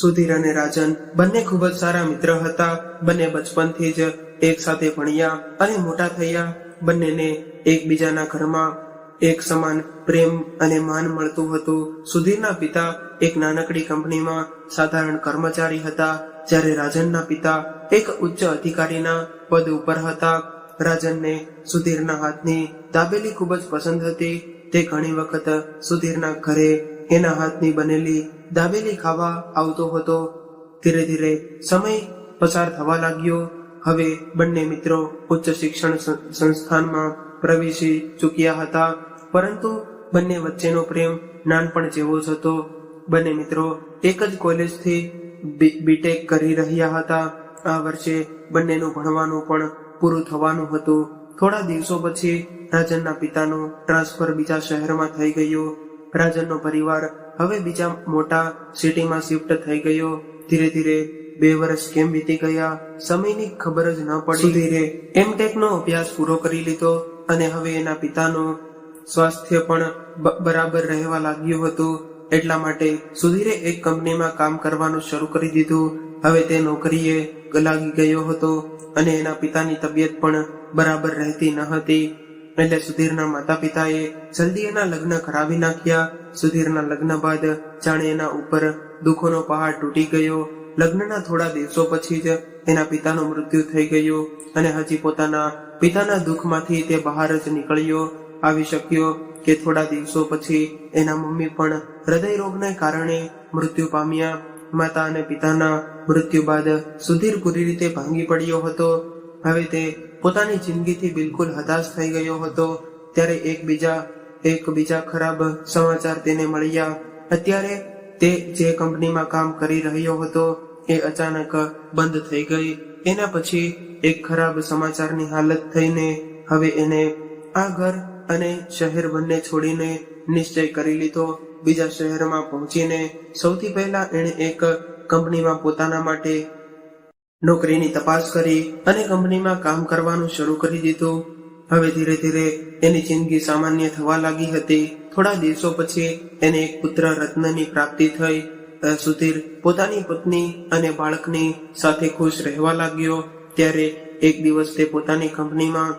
સુધીર અને રાજન બંને ખૂબ જ સારા મિત્ર હતા. બંને બચપનથી જ એક સાથે ભણ્યા અને મોટા થયા. બંનેને એકબીજાના ઘરમાં એક સમાન પ્રેમ અને માન મળતું હતું. સુધીરના પિતા એક નાનકડી કંપનીમાં સાધારણ કર્મચારી હતા. જ્યારે રાજનના પિતા એક ઉચ્ચ અધિકારીના પદ ઉપર હતા. રાજનને સુધીરના હાથની દાબેલી ખૂબ જ પસંદ હતી. તે ઘણી વખત સુધીરના ઘરે એના હાથની બનેલી દાબેલી ખાવા આવતો હતો. ધીરે ધીરે સમય પસાર થવા લાગ્યો. હવે બંને મિત્રો ઉચ્ચ શિક્ષણ સંસ્થાનમાં પ્રવેશી ચૂક્યા હતા. પરંતુ બંને વચ્ચેનો પ્રેમ નાનપણ જેવો જ હતો. બંને મિત્રો એક જ કોલેજથી બીટેક કરી રહ્યા હતા. આ વર્ષે બંનેનું ભણવાનું પણ પૂરું થવાનું હતું. થોડા દિવસો પછી રાજનના પિતાનું ટ્રાન્સફર બીજા શહેરમાં થઈ ગયું. રાજનનો પરિવાર હવે બીજા મોટા સિટીમાં શિફ્ટ થઈ ગયો. ધીરે ધીરે બે વર્ષ કેમ વીતી ગયા સમયની ખબર જ ન પડી. ધીરે એમટેક નો અભ્યાસ પૂરો કરી લીધો અને હવે એના પિતાનું સ્વાસ્થ્ય પણ બરાબર રહેવા લાગ્યું હતું. એટલા માટે સુધીરે એક કંપનીમાં કામ કરવાનું શરૂ કરી દીધું. હવે તે નોકરીએ લાગી ગયો હતો અને એના પિતાની તબિયત પણ બરાબર રહેતી ન હતી. એટલે સુધીરના માતા પિતાએ જલ્દી એના લગ્ન કરાવી નાખ્યા. સુધીરના લગ્ન બાદ જાણે એના ઉપર દુઃખોનો પહાડ તૂટી ગયો. લગ્નના થોડા દિવસો પછી જ એના પિતાનું મૃત્યુ થઈ ગયું અને હજી પોતાના પિતાના દુઃખમાંથી તે બહાર જ નીકળ્યો. આવી શક્યો કે થોડા દિવસો પછી એના મમ્મી પણ હૃદય રોગને કારણે મૃત્યુ પામ્યા. માતા અને પિતાના મૃત્યુ બાદ સુધીર પૂરી રીતે ભાંગી પડ્યો હતો. હવે તે પોતાની જિંદગીથી બિલકુલ હતાશ થઈ ગયો હતો. ત્યારે એકબીજા એકબીજા એક બીજા ખરાબ સમાચાર તેને મળ્યા. અત્યારે તે જે કંપનીમાં કામ કરી રહ્યો હતો, એ અચાનક બંધ થઈ ગઈ. એના પછી એક ખરાબ સમાચારની હાલત થઈને હવે એને આ ઘર અને શહેર બંને છોડીને નિશ્ચય કરી લીધો. બીજા શહેરમાં પહોંચીને સૌથી પહેલા એણે એક કંપનીમાં પોતાના માટે નોકરીની તપાસ કરી અને કંપનીમાં કામ કરવાનું શરૂ કરી દીધું. હવે ધીરે ધીરે એની જિંદગી સામાન્ય થવા લાગી હતી. થોડા દિવસો પછી એને એક પુત્ર રત્નની પ્રાપ્તિ થઈ. સુધીર પોતાની પત્ની અને બાળકની સાથે ખુશ રહેવા લાગ્યો. ત્યારે એક દિવસ તે પોતાની કંપનીમાં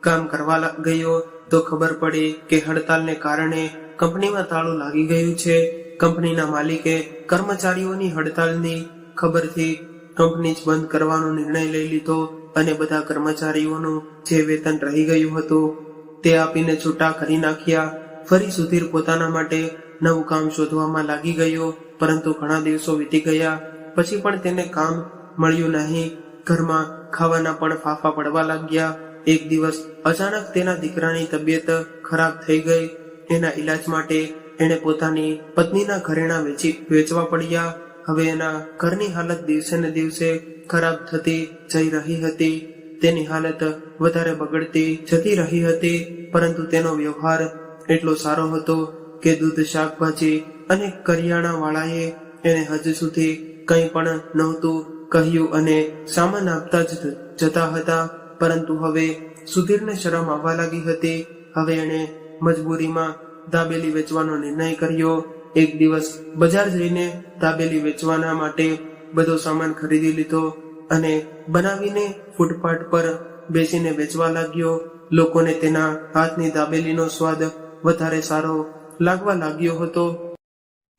કામ કરવા ગયો. તો ખબર પડી કે હડતાલને કારણે કંપનીમાં તાળું લાગી ગયું છે. કંપનીના માલિકે કર્મચારીઓની હડતાલની ખબરથી કંપની જ બંધ કરવાનો નિર્ણય લઈ લીધો અને બધા કર્મચારીઓનું જે વેતન રહી ગયું હતું, તે આપીને છૂટા કરી નાખ્યા. ફરી સુધીર પોતાના માટે નવું કામ શોધવામાં લાગી ગયો, પરંતુ ઘણા દિવસો વીતી ગયા. પછી પણ તેને કામ મળ્યું નહીં. ઘરમાં ખાવાના પણ ફાફા પડવા લાગ્યા. એક દિવસ અચાનક તેના દીકરાની તબિયત ખરાબ થઈ ગઈ. એના ઈલાજ માટે એણે પોતાની પત્નીના ઘરેણા વેચી વેચવા પડ્યા. હવે એના ઘરની હાલત દિવસે ને દિવસે ખરાબ થતી જઈ રહી હતી. તેની હાલત વધારે બગડતી જતી રહી હતી, પરંતુ તેનો વ્યવહાર એટલો સારો હતો કે દૂધ, શાકભાજી અને કરિયાણા વાળાએ એને હજુ સુધી કંઈ પણ નહોતું કહ્યું અને સામાન આપતા જ જતા હતા. પરંતુ હવે સુધીરને શરમ આવવા લાગી હતી. હવે એણે મજબૂરીમાં દાબેલી વેચવાનો નિર્ણય કર્યો. એક દિવસ બજાર જઈને દાબેલી વેચવાના માટે બધો સામાન ખરીદી લીધો અને બનાવીને ફૂટપાથ પર બેસીને વેચવા લાગ્યો. લોકોને તેના હાથની દાબેલીનો સ્વાદ વધારે સારો લાગવા લાગ્યો હતો.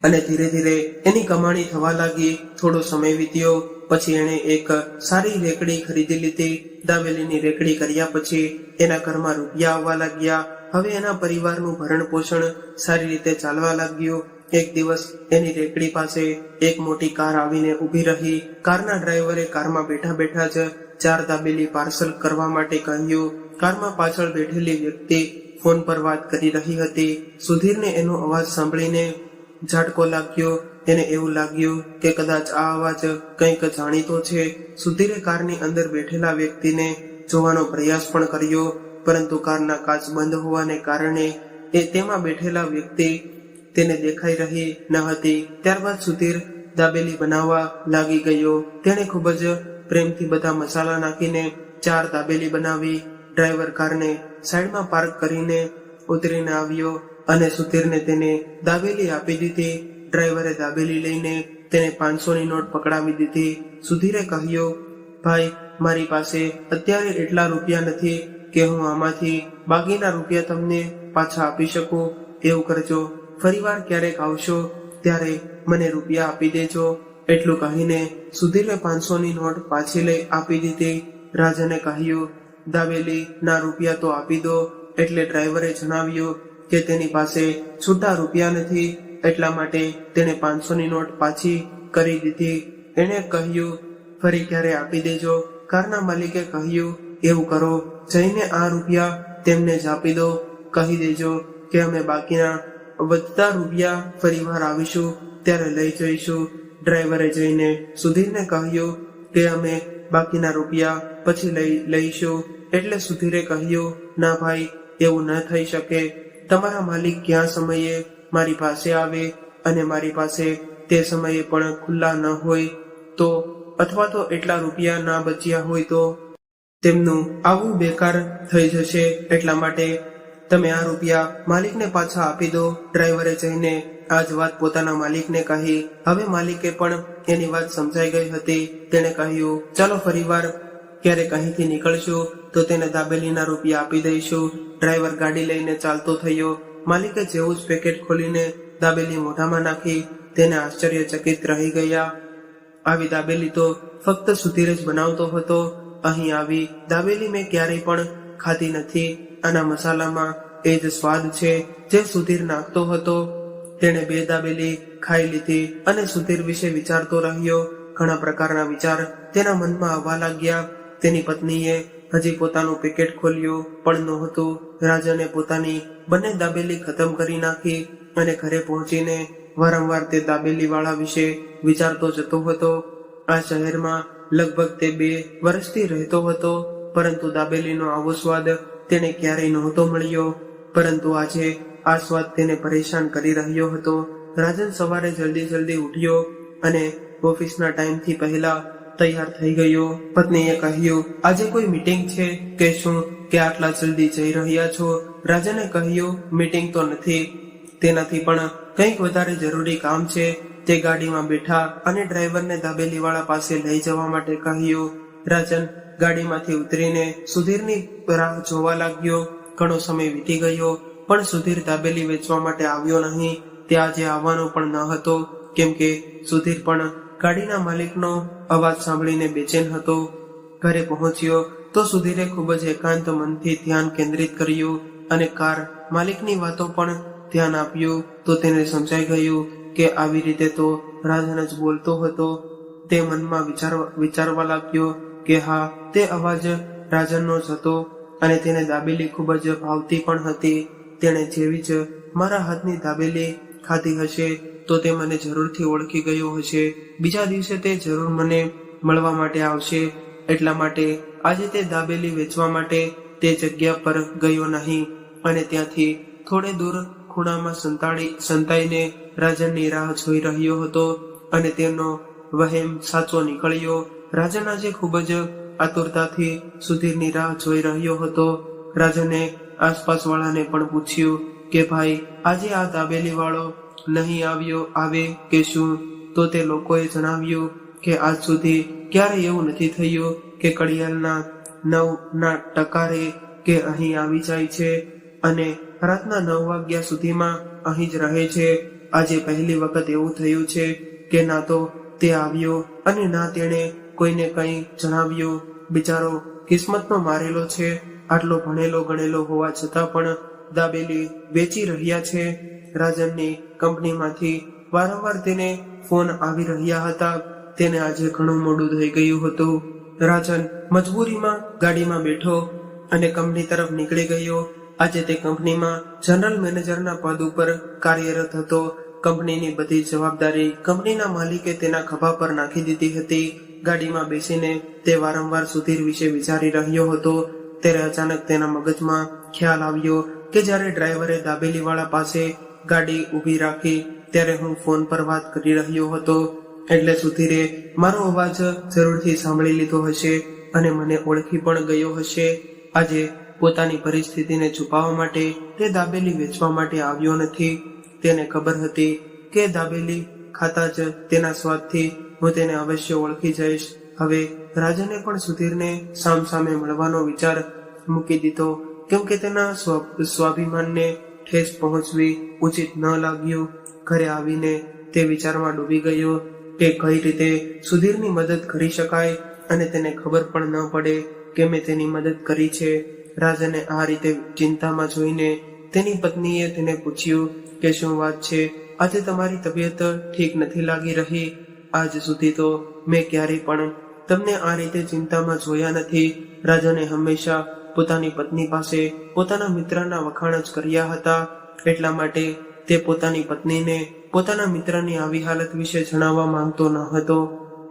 અને ધીરે ધીરે એની કમાણી થવા લાગી. થોડો સમય વીત્યો, પછી એણે એક સારી રેકડી ખરીદી લીધી. દાબેલીની રેકડી કર્યા પછી એના ઘરમાં રૂપિયા આવવા લાગ્યા. હવે એના પરિવારનું ભરણ પોષણ સારી રીતે ચાલવા લાગ્યું. એક દિવસ એની રેકડી પાસે એક મોટી કાર આવીને ઊભી રહી. કારના ડ્રાઈવરે કારમાં બેઠા બેઠા જ ચાર દાબેલી પાર્સલ કરવા માટે કહ્યું. કારમાં પાછળ બેઠેલી વ્યક્તિ ફોન પર વાત કરી રહી હતી. સુધીરને એનો અવાજ સાંભળીને ઝાટકો લાગ્યો. એને એવું લાગ્યું કે કદાચ આ અવાજ કંઈક જાણીતો છે. સુધીરે કારની અંદર બેઠેલા વ્યક્તિને જોવાનો પ્રયાસ પણ કર્યો, પરંતુ કારના કાચ બંધ હોવાને કારણે એ તેમાં બેઠેલા વ્યક્તિ તેને દેખાઈ રહી ન હતી. ત્યારબાદ સુધીર દાબેલી બનાવવા લાગી ગયો. તેણે ખૂબ જ પ્રેમથી બધા મસાલા નાખીને ચાર દાબેલી બનાવી, ડ્રાઈવર કારને સાઈડમાં પાર્ક કરીને ઉતરીને આવ્યો અને સુધીરને તેને દાબેલી આપી દીધી. ડ્રાઈવરે દાબેલી લઈને તેને પાંચસોની નોટ પકડાવી દીધી. સુધીરે કહ્યું, ભાઈ, મારી પાસે અત્યારે એટલા રૂપિયા નથી કે હું આમાંથી બાકીના રૂપિયા તમને પાછા આપી શકું. એવું કરજો. ફરીવાર ક્યારેક આવશો, ત્યારે મને રૂપિયા આપી દેજો. એટલું કહીને સુધીરે પાંચસોની નોટ પાછી લઈ આપી દીધી. રાજાને કહ્યું દાવેલી ના રૂપિયા તો આપી દો. એટલે ડ્રાઈવરે જણાવ્યું કે તેની પાસે છૂટા રૂપિયા નથી, એટલા માટે તેણે પાંચસોની નોટ પાછી કરી દીધી. એણે કહ્યું, ફરી ક્યારે આપી દેજો. કારના માલિકે કહ્યું, એવું કરો, જઈને આ રૂપિયા તેમને જ આપી દો. કહી દેજો કે અમે બાકીના વધતા રૂપિયા ફરીવાર આવીશું, ત્યારે લઈ જઈશું. ડ્રાઈવરે જઈને સુધીરને કહ્યું કે અમે બાકીના રૂપિયા પછી લઈ લઈશું. એટલે સુધીરે કહ્યું, ના ભાઈ, એવું ન થઈ શકે. તમારા માલિક ક્યાં સમયે મારી પાસે આવે અને મારી પાસે તે સમયે પણ ખુલ્લા ન હોય? તો અથવા તો એટલા રૂપિયા ના બચ્યા હોય તો તેમનું આવું બેકાર થઈ જશે. એટલા માટે તમે આ રૂપિયા માલિકને પાછા આપી દો. ડ્રાઈવરે જઈને આ જ વાત પોતાના માલિકને કહી. હવે માલિકે પણ એની વાત સમજાઈ ગઈ હતી. તેણે કહ્યું, ચાલો ફરીવાર ક્યારેક અહીંથી નીકળશું તો તેને દાબેલીના રૂપિયા આપી દઈશું. ડ્રાઈવર ગાડી લઈને ચાલતો થયો. માલિકે જેવું જ પેકેટ ખોલીને દાબેલી મોઢામાં નાખી. તેને આશ્ચર્યચકિત રહી ગયા. આવી દાબેલી તો ફક્ત સુધીર જ બનાવતો હતો. અહીં આવી દાબેલી મેં ક્યારેય પણ ખાધી નથી. આના મસાલામાં એ જ સ્વાદ છે જે સુધીર નાખતો હતો. તેણે બે દાબેલી ખાઈ લીધી અને સુધીર વિશે વિચારતો રહ્યો. ઘણા પ્રકારના વિચાર તેના મનમાં આવવા લાગ્યા. તેની પત્નીએ હજી પોતાનું પેકેટ ખોલ્યું પણ નહોતું. રાજાને પોતાની બંને દાબેલી ખતમ કરી નાખી અને ઘરે પહોંચીને વારંવાર તે દાબેલી વાળા વિશે વિચારતો જતો હતો. આ શહેરમાં લગભગ તે બે વર્ષથી રહેતો હતો, પરંતુ દાબેલીનો આવો સ્વાદ તેને ક્યારેય નહોતો મળ્યો, પરંતુ આજે આ સ્વાદ તેને પરેશાન કરી રહ્યો હતો. રાજન સવારે જલ્દી જલ્દી ઉઠ્યો અને ઓફિસના ટાઈમથી પહેલા તૈયાર થઈ ગયો. પત્નીએ કહ્યું, આજે કોઈ મીટિંગ છે કે શું? કે આટલા જલ્દી જઈ રહ્યા છો? રાજને કહ્યું, મીટિંગ તો નથી. તેનાથી પણ કંઈક વધારે જરૂરી કામ છે. તે ગાડીમાં બેઠા અને ડ્રાઈવરને દાબેલીવાળા પાસે લઈ જવા માટે કહ્યું, રાજન ગાડીમાંથી ઉતરીને સુધીરની રાહ જોવા લાગ્યો. ઘણો સમય વીતી ગયો, પણ સુધીર દાબેલી વેચવા માટે આવ્યો નહીં. તે આજે આવવાનો પણ ન હતો, કેમ કે સુધીર પણ ગાડીના માલિકનો અવાજ સાંભળીને બેચેન હતો. ઘરે પહોંચ્યો, તો સુધીરે ખૂબ જ એકાંત મનથી ધ્યાન કેન્દ્રિત કર્યું અને કાર માલિકની વાતો પણ ધ્યાન આપ્યું. તો તેને સમજાઈ ગયું કે આવી રીતે તો રાજન જ બોલતો હતો. તે મનમાં વિચારવા વિચારવા લાગ્યો કે હા તે અવાજ રાજનનો જ હતો અને તેને દાબેલી ખૂબ જ ભાવતી પણ હતી. તેણે જેવી જ મારા હાથની દાબેલી ખાધી હશે તો તે મને જરૂરથી ઓળખી ગયો હશે. બીજા દિવસે તે જરૂર મને મળવા માટે આવશે. એટલા માટે આજે તે દાબેલી વેચવા માટે તે જગ્યા પર ગયો નહીં અને ત્યાંથી થોડે દૂર ખૂણામાં સંતાડી, સંતાઈને રાજનની રાહ જોઈ રહ્યો હતો અને તેનો વહેમ સાચો નીકળ્યો. રાજન આજે ખૂબ જ આતુરતાથી સુધીરની રાહ જોઈ રહ્યો હતો. રાજને આસપાસ વાળાને પણ પૂછ્યું કે, ભાઈ, આજે આ દાબેલી વાળો નહીં આવ્યો, આવે કે શું? તો તે લોકોએ જણાવ્યું કે, આજ સુધી ક્યારે એવું નથી થયું કે કડિયાલના નવ ના ટકારે કે અહીં આવી જાય છે અને રાતના નવ વાગ્યા સુધીમાં અહીં જ રહે છે. આજે પહેલી વખત એવું થયું છે કે ના તો તે આવ્યો અને ના તેણે કોઈને કંઈ જણાવ્યું બિચારો કિસ્મતનો મારેલો છે, આટલો ભણેલો ગણેલો હોવા છતાં પણ દાબેલી વેચી રહ્યા છે. રાજનની કંપનીમાંથી વારંવાર તેને ફોન આવી રહ્યા હતા. તેને આજે ઘણું મોડું થઈ ગયું હતું. રાજન મજબૂરીમાં ગાડીમાં બેઠો અને કંપની તરફ નીકળી ગયો. આજે તે કંપનીમાં જનરલ મેનેજરના પદ ઉપર કાર્યરત હતો. કંપનીની બધી જવાબદારી કંપનીના માલિકે તેના ખભા પર નાખી દીધી હતી. ગાડીમાં બેસીને તે વારંવાર સુધીર વિશે વિચારી રહ્યો હતો. ત્યારે અચાનક તેના મગજમાં ખ્યાલ આવ્યો કે જ્યારે ડ્રાઈવરે દાબેલીવાળા પાસે ગાડી ઊભી રાખી ત્યારે હું ફોન પર વાત કરી રહ્યો હતો. એટલે સુધીરે મારો અવાજ જરૂરથી સાંભળી લીધો હશે અને મને ઓળખી પણ ગયો હશે. આજે પોતાની પરિસ્થિતિને છુપાવવા માટે તે દાબેલી વેચવા માટે આવ્યો નથી. તેને ખબર હતી કે દાબેલી ખાતા જ તેના સ્વાદથી હું તેને અવશ્ય ઓળખી જઈશ. હવે રાજાને પણ સુધીરને સામ સામે મળવાનો વિચાર મૂકી દીધો. કેમ કે તેના સ્વ- સ્વાભિમાનને ઠેસ પહોંચવી ઉચિત ન લાગ્યું. ઘરે આવીને તે વિચારમાં ડૂબી ગયો કે કઈ રીતે સુધીરની મદદ કરી શકાય અને તેને ખબર પણ ન પડે કે મેં તેની મદદ કરી છે. રાજાને આ રીતે ચિંતામાં જોઈને તેની પત્નીએ તેને પૂછ્યું કે શું વાત છે? આજે તમારી તબિયત ઠીક નથી લાગી રહી. આજ સુધી તો મેં ક્યારેય પણ તમને આ રીતે ચિંતામાં જોયા નથી. રાજાને હંમેશા પોતાની પત્ની પાસે પોતાના મિત્રના વખાણ જ કર્યા હતા. એટલા માટે તે પોતાની પત્નીને પોતાના મિત્રની આવી હાલત વિશે જણાવવા માંગતો ન હતો.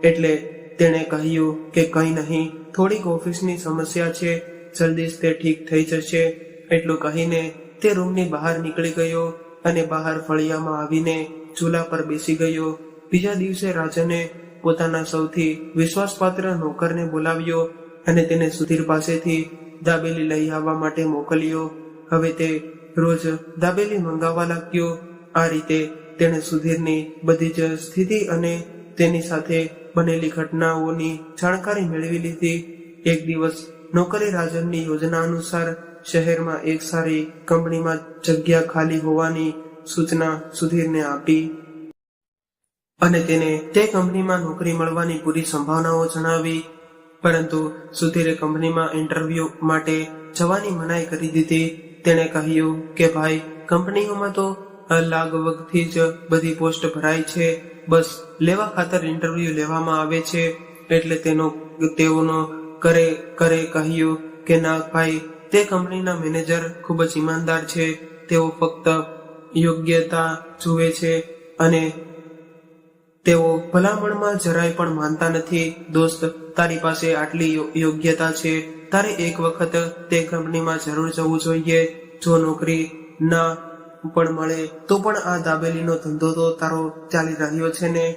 એટલે તેણે કહ્યું કે કંઈ નહીં, થોડીક ઓફિસની સમસ્યા છે. જલ્દી જ તે ઠીક થઈ જશે. એટલું કહીને તે રૂમની બહાર નીકળી ગયો. અને બહાર ફળિયામાં આવીને ચૂલા પર બેસી ગયો. બીજા દિવસે રાજાને પોતાના સૌથી વિશ્વાસપાત્ર નોકરને બોલાવ્યો અને તેને સુધીર પાસેથી દાબેલી લઈ આવવા માટે મોકલ્યો. હવે તે રોજ દાબેલી મંગાવવા લાગ્યો. આ રીતે તેણે સુધીરની બધી જ સ્થિતિ અને તેની સાથે બનેલી ઘટનાઓની જાણકારી મેળવી લીધી. એક દિવસ નોકરી રાજનની યોજના અનુસાર શહેરમાં એક સારી કંપનીમાં જગ્યા ખાલી હોવાની સૂચના સુધીરને આપી અને તેને તે કંપનીમાં નોકરી મળવાની પૂરી સંભાવનાઓ જણાવી. પરંતુ સુધીરે કંપનીમાં ઇન્ટરવ્યુ માટે જવાની મનાઈ કરી દીધી. તેણે કહ્યું કે, ભાઈ, કંપનીઓમાં તો લાગવગથી જ બધી પોસ્ટ ભરાય છે. બસ લેવા ખાતર ઇન્ટરવ્યુ લેવામાં આવે છે. એટલે તેનો તેઓનો કરે કરે કહ્યું કે, ના, ભાઈ તે કંપનીના મેનેજર ખૂબ જ ઈમાનદાર છે. તેઓ ફક્ત યોગ્યતા જુએ છે અને તેઓ ભલામણમાં જરાય પણ માનતા નથી. દોસ્ત, તારી પાસે આટલી યોગ્યતા છે. તારે એક વખત તે કંપનીમાં જરૂર જવું જોઈએ. જો નોકરી ના પણ મળે, તો પણ આ દાબેલીનો ધંધો તો તારો ચાલી રહ્યો છે ને?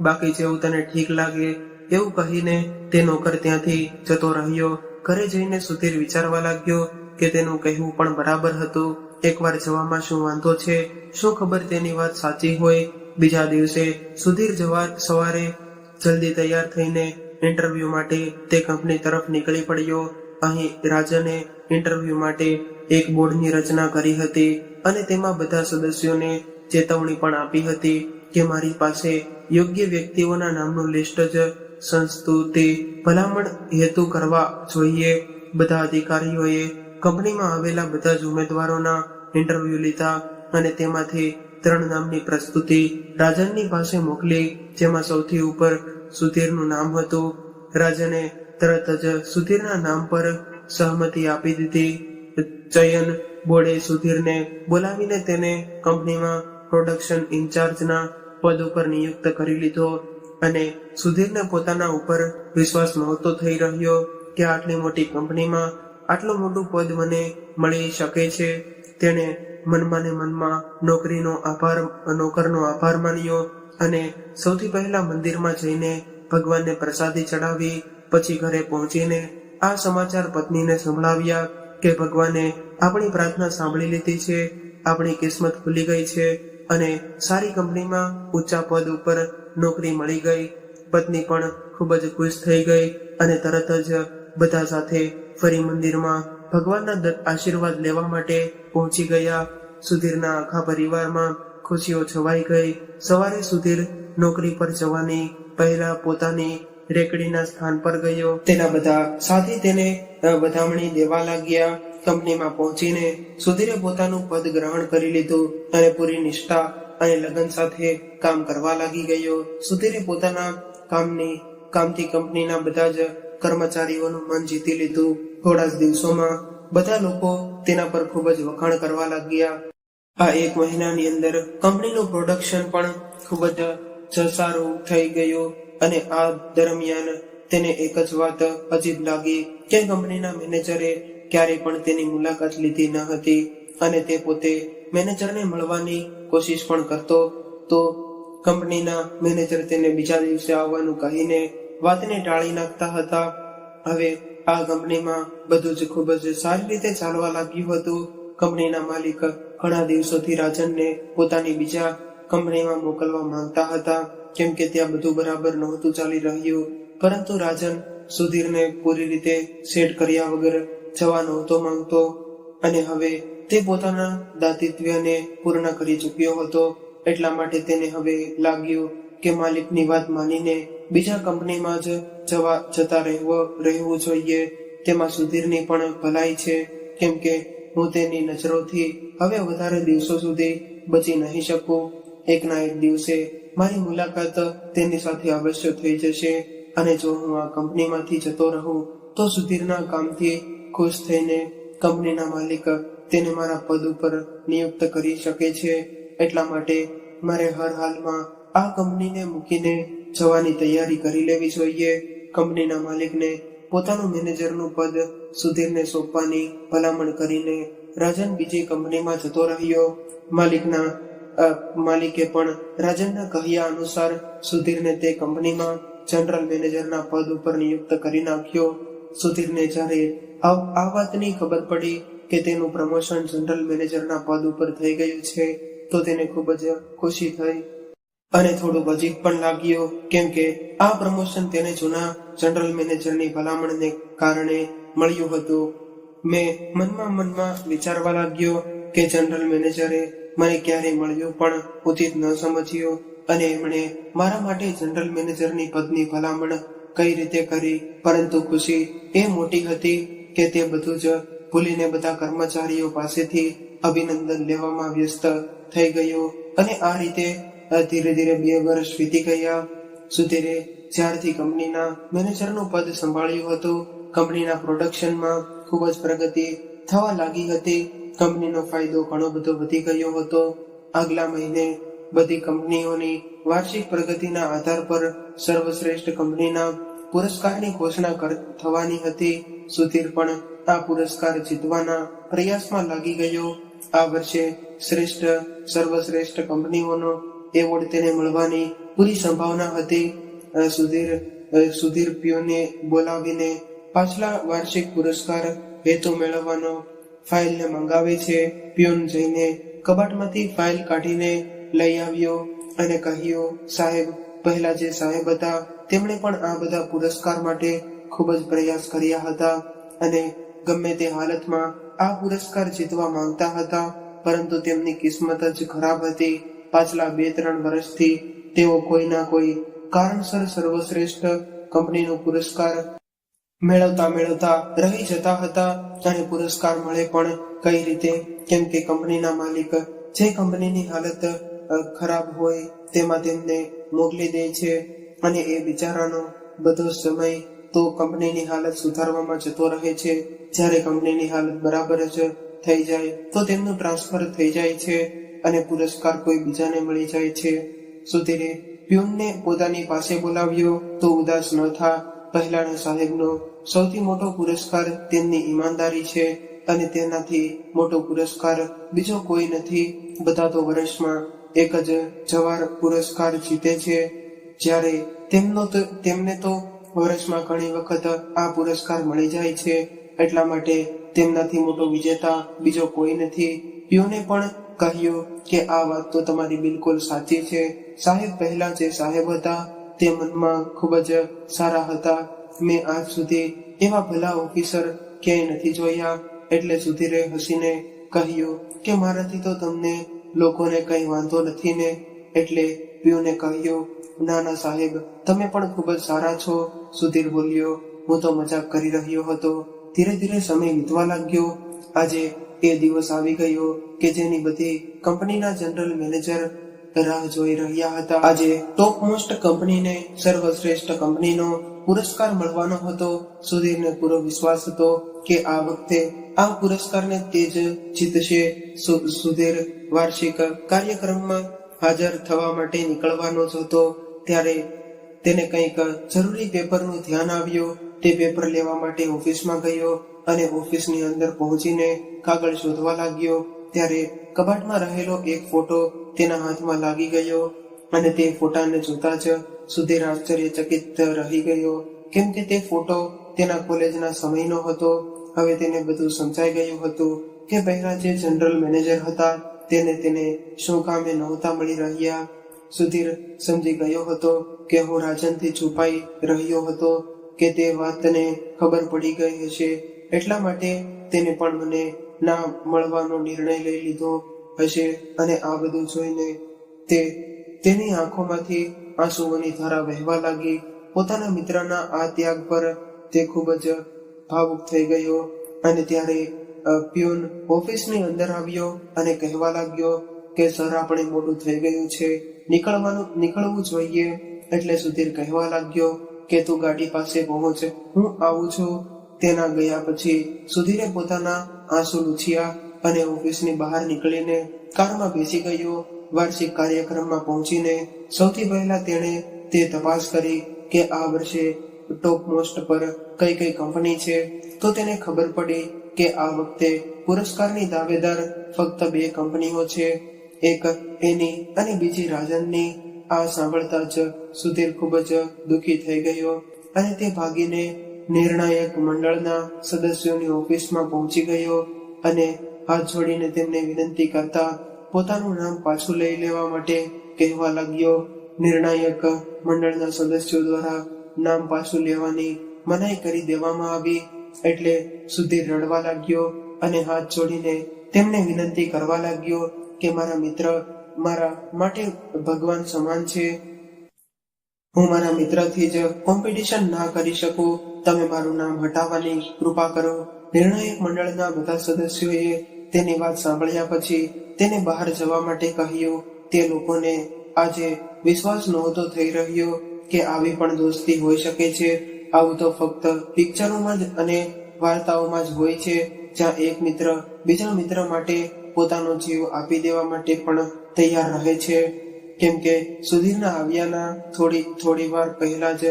બાકી જેવું તને ઠીક લાગે, એવું કહીને તે નોકર ત્યાંથી જતો રહ્યો. ઘરે જઈને સુધીર વિચારવા લાગ્યો કે તેનું કહેવું પણ બરાબર હતું. એકવાર જવામાં શું વાંધો છે, શું ખબર તેની વાત સાચી હોય? બીજા દિવસે સુધીર જવા સવારે જલ્દી તૈયાર થઈને ઇન્ટરવ્યુ માટે તે કંપની તરફ નીકળી પડ્યો. અહીં રાજને ઇન્ટરવ્યુ માટે એક બોર્ડની રચના કરી હતી અને તેમાં બધા સદસ્યોને ચેતવણી પણ આપી હતી કે મારી પાસે યોગ્ય વ્યક્તિઓના નામનું લિસ્ટ જ સંસ્તુતિ ભલામણ હેતુ કરવા જોઈએ. બધા અધિકારીઓએ કંપનીમાં આવેલા બધા જ ઉમેદવારોના ઇન્ટરવ્યુ લીધા અને તેમાંથી ત્રણ નામની પ્રસ્તુતિ રાજનની પાસે મોકલી, જેમાં સૌથી ઉપર સુધીરનું નામ હતું. રાજને તરત જ સુધીરના નામ પર સહમતિ આપી દીધી. ચયન બોર્ડે સુધીરને બોલાવીને તેને કંપનીમાં પ્રોડક્શન ઇન્ચાર્જના પદ ઉપર નિયુક્ત કરી લીધો. અને સુધીરને પોતાના ઉપર વિશ્વાસ નહોતો થઈ રહ્યો કે આટલી મોટી કંપનીમાં આટલું મોટું પદ મને મળી શકે છે. તેણે મનમાં મનમાં નોકરીનો આભાર, નોકરનો આભાર માન્યો અને સૌથી પહેલા મંદિરમાં જઈને ભગવાનને પ્રસાદી ચડાવી પછી ઘરે પહોંચીને આ સમાચાર પત્નીને સંભળાવ્યા કે ભગવાને આપણી પ્રાર્થના સાંભળી લીધી છે. આપણી કિસ્મત ખુલી ગઈ છે. અને સારી કંપનીમાં ઊંચા પદ ઉપર નોકરી મળી ગઈ. પત્ની પણ ખૂબ જ ખુશ થઈ ગઈ અને તરત જ બધા સાથે ફરી મંદિરમાં ભગવાનના આશીર્વાદ લેવા માટે પહોંચી ગયા. સુધીરના આખા પરિવારમાં ખુશીઓ છવાઈ ગઈ. સવારે સુધીર નોકરી પર જવાની પહેલા પોતાની રેકડીના સ્થાન પર ગયો. તેના બધા સાથી તેને બધામણી દેવા લાગ્યા. કંપનીમાં પહોંચીને સુધીરે પોતાનું પદ ગ્રહણ કરી લીધું અને પૂરી નિષ્ઠા અને લગન સાથે કામ કરવા લાગી ગયો. સુધીરે પોતાના કામની, કામથી કંપનીના બધા જ કર્મચારીઓનું મન જીતી લીધું. થોડા જ દિવસોમાં બધા લોકો તેના પર ખૂબ જ વખાણ કરવા લાગ્યા. આ એક મહિનાની અંદર કંપનીનું પ્રોડક્શન પણ ખૂબ જ જ સારું થઈ ગયું અને આ દરમિયાન તેને એક જ વાત અજીબ લાગી કે કંપનીના મેનેજરે ક્યારેય પણ તેની મુલાકાત લીધી ન હતી અને તે પોતે મેનેજરને મળવાની કોશિશ પણ કરતો તો કંપનીના મેનેજર તેને બીજા દિવસે આવવાનું કહીને વાતને ટાળી નાખતા હતા. હવે આ કંપનીમાં બધું જ ખૂબ જ સારી રીતે ચાલવા લાગ્યું હતું. કંપનીના માલિક ઘણા દિવસોથી રાજનને પોતાની બીજા કંપનીમાં મોકલવા માંગતા હતા. કેમ કે ત્યાં બધું બરાબર નહોતું ચાલી રહ્યું. પરંતુ રાજન સુધીરને પૂરી રીતે સેટ કર્યા વગર જવા નહોતો માંગતો અને હવે તે પોતાના દાતિત્વ્યને પૂર્ણ કરી ચૂક્યો હતો. એટલા માટે તેને હવે લાગ્યું કે માલિકની વાત માનીને બીજા કંપનીમાં જ જવા જતા રહેવું રહેવું જોઈએ. તેમાં સુધીરની પણ ભલાઈ છે. કેમ કે હું તેની નજરોથી હવે વધારે દિવસો સુધી બચી નહીં શકું. એકના એક દિવસે મારી મુલાકાત તેની સાથે અવશ્ય થઈ જશે અને જો હું આ કંપનીમાંથી જતો રહું તો સુધીરના કામથી ખુશ થઈને કંપનીના માલિક તેને મારા પદ ઉપર નિયુક્ત કરી શકે છે. એટલા માટે મારે હર હાલમાં આ કંપનીને મૂકીને જવાની તૈયારી કરી લેવી જોઈએ. કંપનીના માલિકને પોતાનું મેનેજરનું પદ સુધીરને સોંપવાની ભલામણ કરીને રાજન બીજી કંપનીમાં જતો રહ્યો. માલિકના માલિકે પણ રાજનના કહ્યા અનુસાર સુધીરને તે કંપનીમાં જનરલ મેનેજરના પદ ઉપર નિયુક્ત કરી નાખ્યો. સુધીરને જ્યારે આ વાતની ખબર પડી કે તેનું પ્રમોશન જનરલ મેનેજરના પદ ઉપર થઈ ગયું છે, તો તેને ખૂબ જ ખુશી થઈ. અને થોડું અજીબ પણ લાગ્યું, કેમ કે આ પ્રમોશન તેને જૂના જનરલ મેનેજરની ભલામણને કારણે મળ્યું હતું. મેં મનમાં મનમાં વિચારવા લાગ્યો કે જનરલ મેનેજરે મને ક્યારે મળ્યું પણ ઉચિત ન સમજ્યો, અને એમણે મારા માટે જનરલ મેનેજરની પદની ભલામણ કઈ રીતે કરી, પરંતુ ખુશી એ મોટી હતી કે તે બધું જ ભૂલીને બધા કર્મચારીઓ પાસેથી અભિનંદન લેવામાં વ્યસ્ત થઈ ગયો અને આ રીતે ધીરે ધીરે બે વર્ષ વીતી ગયા. સુધીરે જ્યારથી કંપનીના મેનેજરનું પદ સંભાળ્યું હતું. કંપનીના પ્રોડક્શનમાં ખૂબ જ પ્રગતિ થવા લાગી હતી. કંપનીનો ફાયદો ઘણો બધો વધી ગયો હતો. આગલા મહિને બધી કંપનીઓની વાર્ષિક પ્રગતિના આધાર પર સર્વશ્રેષ્ઠ કંપનીના પુરસ્કારની ઘોષણા થવાની હતી. સુધીર પણ આ પુરસ્કાર જીતવાના પ્રયાસમાં લાગી ગયો. આ વર્ષે શ્રેષ્ઠ, સર્વશ્રેષ્ઠ કંપનીઓનો એવોર્ડ તેને મળવાની પૂરી સંભાવના હતી. સુધીર સુધીર પ્યોને બોલાવીને પાછલા વાર્ષિક પુરસ્કાર હેતુ મેળવવાનો ફાઇલને મંગાવે છે. પ્યોન જઈને કબાટમાંથી ફાઇલ કાઢીને લઈ આવ્યો અને કહ્યું, સાહેબ, પહેલા જે સાહેબ હતા તેમણે પણ આ બધા પુરસ્કાર માટે ખૂબ જ પ્રયાસ કર્યા હતા અને ગમે તે હાલતમાં આ પુરસ્કાર જીતવા માંગતા હતા, પરંતુ તેમની કિસ્મત જ ખરાબ હતી. પાછલા બે ત્રણ વર્ષથી તેઓ કોઈના કોઈ કારણસર સર્વશ્રેષ્ઠ કંપનીનો પુરસ્કાર મેળવતા મેળવતા રહી જતા હતા અને પુરસ્કાર મળે પણ કઈ રીતે? કેમ કે કંપનીના માલિક જે કંપનીની હાલત ખરાબ હોય તેમાં તેમને મોકલી દે છે. અને એ બિચારાનો બધો સમય તો કંપનીની હાલત સુધારવામાં જતો રહે છે. જ્યારે કંપનીની હાલત બરાબર જ થઈ જાય, તો તેમનું ટ્રાન્સફર થઈ જાય છે અને પુરસ્કાર કોઈ બીજાને મળી જાય છે. સુધીરે પ્યુનને પોતાની પાસે બોલાવ્યો તો ઉદાસ ન થા. પહેલાના સાહેબનો સૌથી મોટો પુરસ્કાર તેમની ઈમાનદારી છે અને તેનાથી મોટો પુરસ્કાર બીજો કોઈ નથી. બધા તો વર્ષમાં એક જ જવાર પુરસ્કાર જીતે છે. જ્યારે તેમનો તેમને તો વર્ષમાં ઘણી વખત આ પુરસ્કાર મળી જાય છે. એટલા માટે તેમનાથી મોટો વિજેતા બીજો કોઈ નથી. પ્યુને પણ કહ્યું કે આ વાત તો તમારી બિલકુલ સાચી છે. સાહેબ પહેલા જે સાહેબ હતા, તે મનમાં ખૂબ જ સારા હતા. મેં આજ સુધી એવા ભલા ઓફિસર ક્યાંય નથી જોયા. એટલે સુધીરે હસીને કહ્યું કે મારાથી તો તમને લોકોને કઈ વાંધો નથી ને. એટલે પિયુને કહ્યું ના ના સાહેબ, તમે પણ ખૂબ જ સારા છો. સુધીર બોલ્યો, હું તો મજાક કરી રહ્યો હતો. ધીરે ધીરે સમય વીતવા લાગ્યો. આજે એ દિવસ આવી ગયો કે જેની બધી કંપનીના જનરલ મેનેજર રાહ જોઈ રહ્યા હતા. આજે ટોપ મોસ્ટ કંપનીને સર્વશ્રેષ્ઠ કંપનીનો પુરસ્કાર મળવાનો હતો. સુધીરને પૂરો વિશ્વાસ હતો કે આ વખતે આ પુરસ્કારને તે જ જીતશે. સુધીર વાર્ષિક કાર્યક્રમમાં હાજર થવા માટે નીકળવાનો જ હતો. ત્યારે તેને કંઈક જરૂરી પેપરનું ધ્યાન આવ્યું. તે પેપર લેવા માટે ઓફિસમાં ગયો અને ઓફિસની અંદર પહોંચીને કાગળ શોધવા લાગ્યો. ત્યારે કબાટમાં રહેલો એક ફોટો તેના હાથમાં લાગી ગયો અને તે ફોટાને જોતા જ સુધીર આશ્ચર્યચકિત રહી ગયો. કેમ કે તે ફોટો તેના કોલેજના સમયનો હતો. હવે તેને બધું સમજાઈ ગયું હતું કે પહેલા જે જનરલ મેનેજર હતા તેને તેને શું કામે નહોતા મળી રહ્યા? સુધીર સમજી ગયો હતો કે હું રાજનથી છુપાઈ રહ્યો હતો કે તે વાતને ખબર પડી ગઈ હશે. એટલા માટે તેને પણ મને ના મળવાનો નિર્ણય લઈ લીધો હશે અને આ બધું જોઈને તે તેની આંખોમાંથી આંસુઓની ધારા વહેવા લાગી. પોતાના મિત્રના આ ત્યાગ પર તે ખૂબ જ ભાવુક થઈ ગયો અને ત્યારે પ્યુન ઓફિસની અંદર આવ્યો અને કહેવા લાગ્યો કે, સર, આપણે મોટું થઈ ગયું છે. નીકળવાનું, નીકળવું જોઈએ. એટલે સુધીર કહેવા લાગ્યો કે, તું ગાડી પાસે પહોંચ. હું આવું છું. તેના ગયા પછી સુધીરે પોતાના આંસુ લૂછ્યા અને ઓફિસની બહાર નીકળીને કારમાં બેસી ગયો. વાર્ષિક કાર્યક્રમમાં પહોંચીને સૌથી પહેલા તેણે તે તપાસ કરી કે, આ વર્ષે ટોપ મોસ્ટ પર કઈ કઈ કંપની છે? તો તેને ખબર પડી કે આ વખતે પુરસ્કારની દાવેદાર ફક્ત બે કંપનીઓ છે. એક એની અને બીજી રાજનની. આ સાંભળતા જ સુધીર ખૂબ જ દુઃખી થઈ ગયો અને તે ભાગીને નિર્ણાયક મંડળના સદસ્યોની ઓફિસમાં પહોંચી ગયો અને હાથ જોડીને તેમને વિનંતી કરતા પોતાનું નામ પાછું લઈ લેવા માટે કહેવા લાગ્યો. નિર્ણાયક મંડળના સદસ્યો દ્વારા નામ પાછું લેવાની મનાઈ કરી દેવામાં આવી. એટલે સુધીર રડવા લાગ્યો અને હાથ જોડીને તેમને વિનંતી કરવા લાગ્યો કે મારા મિત્ર મારા માટે ભગવાન સમાન છે. હું મારા મિત્રથી જ કોમ્પિટિશન ના કરી શકું. તમે મારું નામ હટાવવાની કૃપા કરો. નિર્ણાયક મંડળના બધા સદસ્યોએ તેની વાત સાંભળ્યા પછી તેને બહાર જવા માટે કહ્યું. તે લોકોને આજે વિશ્વાસ નહોતો થઈ રહ્યો કે આવી પણ દોસ્તી હોઈ શકે છે. આવું તો ફક્ત પિક્ચરોમાં જ અને વાર્તાઓમાં જ હોય છે, જ્યાં એક મિત્ર બીજા મિત્ર માટે પોતાનો જીવ આપી દેવા માટે પણ તૈયાર રહે છે. કેમ કે સુધીરના આવ્યાના થોડી થોડી વાર પહેલા જ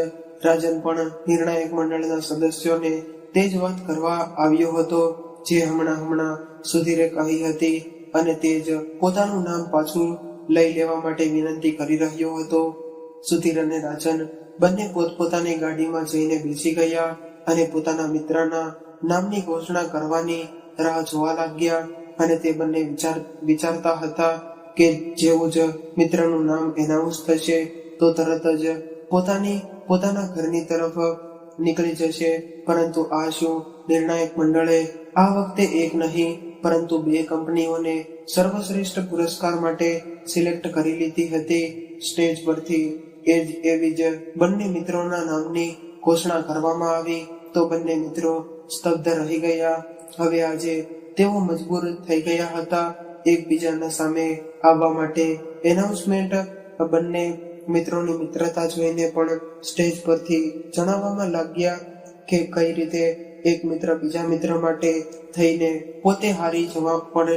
રાજન પણ નિર્ણાયક મંડળના સદસ્યોને તે જ વાત કરવા આવ્યો હતો, જે હમણાં હમણાં સુધીરે કહી હતી અને તે જ પોતાનું નામ પાછું લઈ લેવા માટે વિનંતી કરી રહ્યો હતો. સુધીર અને રાજન બંને પોતપોતાની ગાડીમાં જઈને બેસી ગયા અને પોતાના મિત્રના નામની ઘોષણા કરવાની રાહ જોવા લાગ્યા અને તે બંને વિચાર, વિચારતા હતા કે જેવું જ મિત્રનું નામ એનાઉન્સ થશે તો તરત જ પોતાની, પોતાના ઘરની તરફ નીકળી જશે. પરંતુ આ શું નિર્ણાયક મંડળે આ વખતે એક નહીં, પરંતુ બે કંપનીઓને સર્વશ્રેષ્ઠ પુરસ્કાર માટે સિલેક્ટ કરી લીધી હતી સ્ટેજ પરથી. એ જ, એવી જ બંને મિત્રોના નામની ઘોષણા કરવામાં આવી તો બંને મિત્રો સ્તબ્ધ રહી ગયા. હવે આજે તેઓ મજબૂર થઈ ગયા હતા એકબીજાના સામે આવવા માટે. એનાઉન્સમેન્ટ બંને મિત્રોની મિત્રતા જોઈને પણ સ્ટેજ પરથી જણાવવામાં લાગ્યા કે કઈ રીતે એક મિત્ર બીજા મિત્ર માટે થઈને પોતે હારી જવા પણ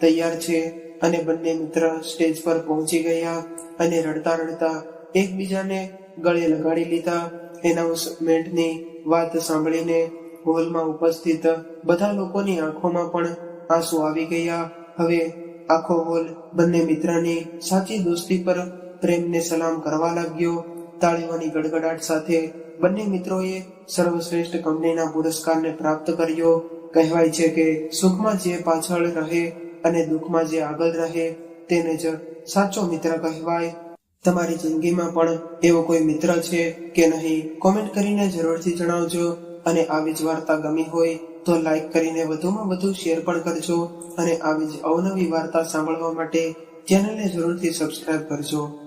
તૈયાર છે. અને બંને મિત્ર સ્ટેજ પર પહોંચી ગયા અને રડતા રડતા એકબીજાને ગળે લગાડી લીધા. એનાઉન્સમેન્ટની વાત સાંભળીને હોલમાં ઉપસ્થિત બધા લોકોની આંખોમાં પણ આંસુ આવી ગયા. હવે આખો હોલ બંને મિત્રની સાચી દોસ્તી પર પ્રેમને સલામ કરવા લાગ્યો. તાળીઓની ગડગડાટ સાથે બંને મિત્રોએ સર્વશ્રેષ્ઠ કંપનીના પુરસ્કારને પ્રાપ્ત કર્યો. કહેવાય છે કે સુખમાં જે પાછળ રહે અને દુઃખમાં જે આગળ રહે, તેને જ સાચો મિત્ર કહેવાય. તમારી જિંદગીમાં પણ એવો કોઈ મિત્ર છે કે નહીં કોમેન્ટ કરીને જરૂરથી જણાવજો. અને આવી જ વાર્તા ગમી હોય તો લાઈક કરીને વધુમાં વધુ શેર પણ કરજો અને આવી જ અવનવી વાર્તા સાંભળવા માટે ચેનલને જરૂરથી સબસ્ક્રાઇબ કરજો.